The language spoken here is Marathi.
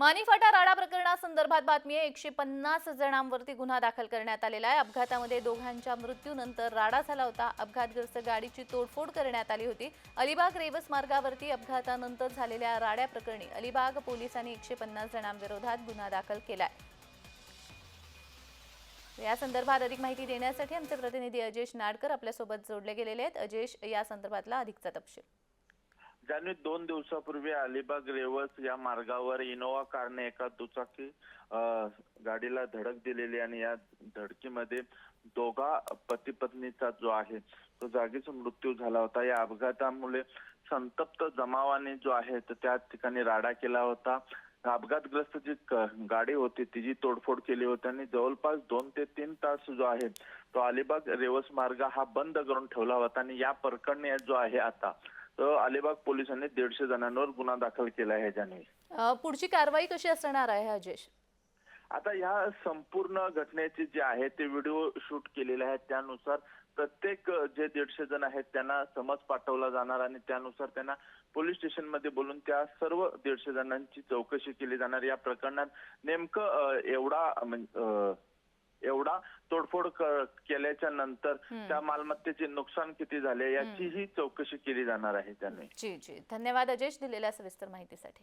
मानिफाटा राडा प्रकरणासंदर्भात बातमी आहे. एकशे पन्नास जणांवरती गुन्हा दाखल करण्यात आलेला आहे. अपघातामध्ये दोघांच्या मृत्यूनंतर राडा झाला होता. अपघातग्रस्त गाडीची तोडफोड करण्यात आली होती. अलिबाग रेवस मार्गावरती अपघातानंतर झालेल्या राड्या प्रकरणी अलिबाग पोलिसांनी एकशे पन्नास जणांविरोधात गुन्हा दाखल केलाय. या संदर्भात अधिक माहिती देण्यासाठी आमचे प्रतिनिधी अजेश नाडकर आपल्यासोबत जोडले गेलेले आहेत. अजेश या संदर्भातला अधिकचा तपशील. ज्यांनी दोन दिवसापूर्वी अलिबाग रेवस या मार्गावर इनोवा कारने एका दुचाकी गाडीला धडक दिलेली आणि या धडकीमध्ये दोघा पती पत्नीचा जो आहे तो जागीच मृत्यू झाला होता. या अपघातामुळे संतप्त जमावाने जो आहे तो त्या ठिकाणी राडा केला होता. अपघातग्रस्त जी गाडी होती तिची तोडफोड केली होती आणि जवळपास दोन ते तीन तास जो आहे तो अलिबाग रेवस मार्ग हा बंद करून ठेवला होता आणि या प्रकरणी जो आहे आता तो अलिबाग पोलिसांनी दीडशे जणांवर गुन्हा दाखल केला आहे ज्याने अ, पुढची कारवाई कशी असणार आहे अजेश आता ह्या संपूर्ण घटनेचे जे आहे ते व्हिडिओ शूट केलेले आहेत. त्यानुसार प्रत्येक जे दीडशे जण आहेत त्यांना समज पाठवला जाणार आणि त्यानुसार त्यांना पोलीस स्टेशनमध्ये बोलून त्या सर्व दीडशे जणांची चौकशी केली जाणार. या प्रकरणात नेमकं एवढा म्हणजे, एवढा तोडफोड केल्याच्यानंतर. त्या मालमत्तेचे नुकसान किती झाले याचीही चौकशी केली जाणार आहे त्याने. जी जी. धन्यवाद अजेश दिलेल्या सविस्तर माहितीसाठी.